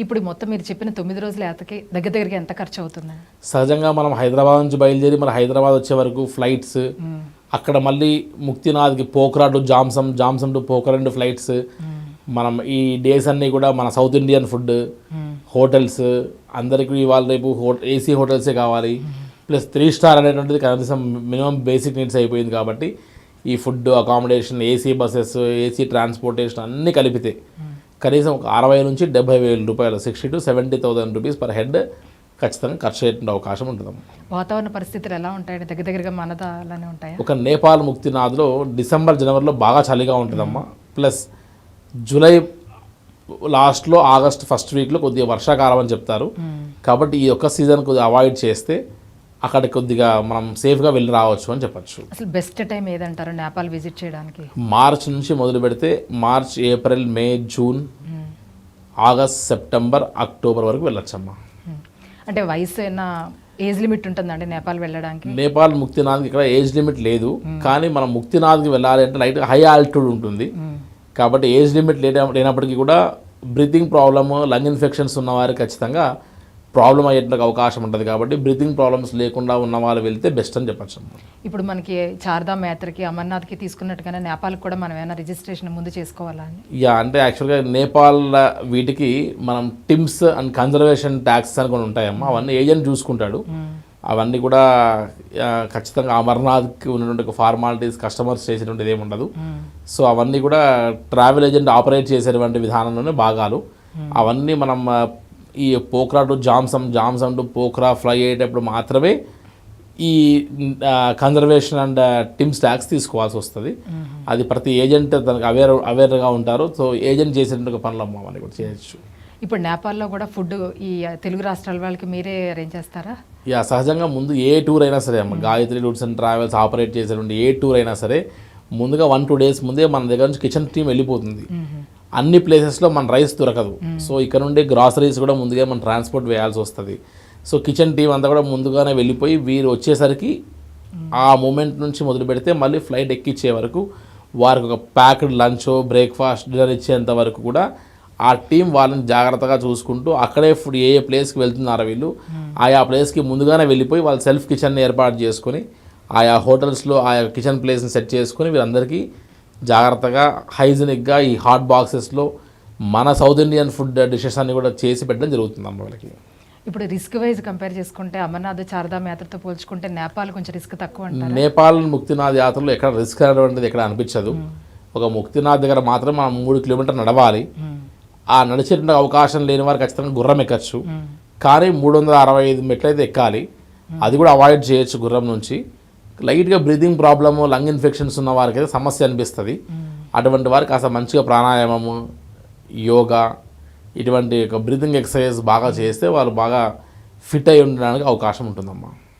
ఇప్పుడు మొత్తం మీరు చెప్పిన తొమ్మిది రోజుల యాత్రకి దగ్గర దగ్గరగా ఎంత ఖర్చు అవుతుంది సహజంగా మనం హైదరాబాద్ నుంచి బయలుదేరి మన హైదరాబాద్ వచ్చే వరకు ఫ్లైట్స్ అక్కడ మళ్ళీ ముక్తినాథ్కి పోఖ్రా టు జామ్సమ్ జామ్సమ్ టు పోఖ్రా రెండు ఫ్లైట్స్ మనం ఈ డేస్ అన్నీ కూడా మన సౌత్ ఇండియన్ ఫుడ్ హోటల్స్ అందరికీ ఇవాళ రేపు హో ఏసీ హోటల్సే కావాలి. ప్లస్ త్రీ స్టార్ అనేటువంటిది కనీసం మినిమం బేసిక్ నీడ్స్ అయిపోయింది కాబట్టి ఈ food accommodation AC buses AC transportation అన్నీ కలిపితే కనీసం ఒక అరవై నుంచి డెబ్బై వేల రూపాయలు sixty to seventy thousand rupees per head ఖచ్చితంగా ఖర్చు అయ్యే అవకాశం ఉంటుందమ్మా. వాతావరణ పరిస్థితులు ఎలా ఉంటాయండి? దగ్గర దగ్గరగా మనదా అలానే ఉంటాయా? ఒక నేపాల్ ముక్తినాథ్లో డిసెంబర్ జనవరిలో బాగా చలిగా ఉంటుందమ్మా. ప్లస్ జూలై లాస్ట్లో ఆగస్ట్ ఫస్ట్ వీక్లో కొద్దిగా వర్షాకాలం అని చెప్తారు. కాబట్టి ఈ ఒక్క సీజన్ కొద్దిగా అవాయిడ్ చేస్తే అక్కడ కొద్దిగా మనం సేఫ్గా వెళ్ళి రావచ్చు అని చెప్పచ్చు. అసలు బెస్ట్ టైం ఏదంటారు నేపాల్ విజిట్ చేయడానికి? మార్చ్ నుంచి మొదలు పెడితే March April May June August September October వరకు వెళ్ళొచ్చమ్మా. మ్మ్. అంటే వయసు అయినా ఏజ్ లిమిట్ ఉంటుందండి నేపాల్ వెళ్ళడానికి? నేపాల్ ముక్తినాథ్కి ఇక్కడ ఏజ్ లిమిట్ లేదు. కానీ మనం ముక్తినాథ్కి వెళ్ళాలి అంటే లైట్ హై ఆల్టిట్యూడ్ ఉంటుంది. కాబట్టి ఏజ్ లిమిట్ లేన లేనప్పటికీ కూడా బ్రీతింగ్ ప్రాబ్లమ్ లంగ్ ఇన్ఫెక్షన్స్ ఉన్న వారికి ఖచ్చితంగా ప్రాబ్లం అయ్యేందుకు అవకాశం ఉంటుంది కాబట్టి బ్రీతింగ్ ప్రాబ్లమ్స్ లేకుండా ఉన్న వాళ్ళు వెళ్తే బెస్ట్ అని చెప్పచ్చు ఇప్పుడు మనకి చార్ధామ్ యాత్రకి అమర్నాథ్కి తీసుకున్నట్టుగానే నేపాల్కి కూడా మనం ఏమైనా రిజిస్ట్రేషన్ ముందు చేసుకోవాలా యా అంటే యాక్చువల్గా నేపాల్ వీటికి మనం టిమ్స్ అండ్ కన్జర్వేషన్ ట్యాక్స్ అని కొన్ని ఉంటాయమ్మా. అవన్నీ ఏజెంట్ చూసుకుంటాడు. అవన్నీ కూడా ఖచ్చితంగా అమర్నాథ్కి ఉన్నటువంటి ఫార్మాలిటీస్ కస్టమర్స్ చేసేటువంటిది ఏమి ఉండదు. సో అవన్నీ కూడా ట్రావెల్ ఏజెంట్ ఆపరేట్ చేసేటువంటి విధానంలోనే భాగాలు. అవన్నీ మనం ఈ Pokhara to Jomsom Jomsom to Pokhara fly అయ్యేటప్పుడు మాత్రమే ఈ కన్జర్వేషన్ అండ్ టిమ్స్ ట్యాక్స్ తీసుకోవాల్సి వస్తుంది. అది ప్రతి ఏజెంట్ దానికి అవేర్ అవేర్గా ఉంటారు. సో ఏజెంట్ చేసేటువంటి పనులు అమ్మ కూడా చేయొచ్చు. ఇప్పుడు నేపాల్లో కూడా ఫుడ్ ఈ తెలుగు రాష్ట్రాల వాళ్ళకి మీరే అరేంజ్ చేస్తారా? యా సహజంగా ముందు ఏ టూర్ అయినా సరే అమ్మ Gayatri tours and travels operate చేసేటువంటి ఏ టూర్ అయినా సరే ముందుగా వన్ టూ డేస్ ముందే మన దగ్గర నుంచి కిచెన్ టీమ్ వెళ్ళిపోతుంది. అన్ని ప్లేసెస్లో మన రైస్ దొరకదు. సో ఇక్కడ నుండి గ్రాసరీస్ కూడా ముందుగా మనం ట్రాన్స్పోర్ట్ వేయాల్సి వస్తుంది. సో కిచెన్ టీం అంతా కూడా ముందుగానే వెళ్ళిపోయి వీరు వచ్చేసరికి ఆ మూమెంట్ నుంచి మొదలు పెడితే మళ్ళీ ఫ్లైట్ ఎక్కిచ్చే వరకు వారికి ఒక ప్యాక్డ్ లంచ్ బ్రేక్ఫాస్ట్ డిన్నర్ ఇచ్చేంత వరకు కూడా ఆ టీం వాళ్ళని జాగ్రత్తగా చూసుకుంటూ అక్కడే ఫుడ్ ఏ ఏ ప్లేస్కి వెళ్తున్నారో వీళ్ళు ఆయా ప్లేస్కి ముందుగానే వెళ్ళిపోయి వాళ్ళు సెల్ఫ్ కిచెన్ ఏర్పాటు చేసుకొని ఆయా హోటల్స్లో ఆయా కిచెన్ ప్లేస్ని సెట్ చేసుకొని వీళ్ళందరికీ జాగ్రత్తగా హైజీనిక్గా ఈ హాట్ బాక్సెస్లో మన సౌత్ ఇండియన్ ఫుడ్ డిషెస్ అన్ని కూడా చేసి పెట్టడం జరుగుతుంది అమ్మ వాళ్ళకి. ఇప్పుడు రిస్క్ వైజ్ కంపేర్ చేసుకుంటే అమర్నాథ్ చార్ధామ్ యాత్రతో పోల్చుకుంటే నేపాల్ కొంచెం రిస్క్ తక్కువ నేపాల్ ముక్తినాథ్ యాత్రలో ఎక్కడ రిస్క్ అనేటువంటిది ఎక్కడ అనిపించదు. ఒక ముక్తినాథ్ దగ్గర మాత్రం మనం మూడు కిలోమీటర్ నడవాలి. ఆ నడిచేటువంటి అవకాశం లేని వారు ఖచ్చితంగా గుర్రం ఎక్కచ్చు. కానీ మూడు వందల అరవై ఐదు మెట్లయితే ఎక్కాలి. అది కూడా అవాయిడ్ చేయొచ్చు గుర్రం నుంచి. లైట్గా బ్రీతింగ్ ప్రాబ్లము లంగ్ ఇన్ఫెక్షన్స్ ఉన్న వారికి అయితే సమస్య అనిపిస్తుంది. అటువంటి వారికి కాస్త మంచిగా ప్రాణాయామము యోగా ఇటువంటి బ్రీతింగ్ ఎక్సర్సైజ్ బాగా చేస్తే వాళ్ళు బాగా ఫిట్ అయి ఉండడానికి అవకాశం ఉంటుందమ్మా.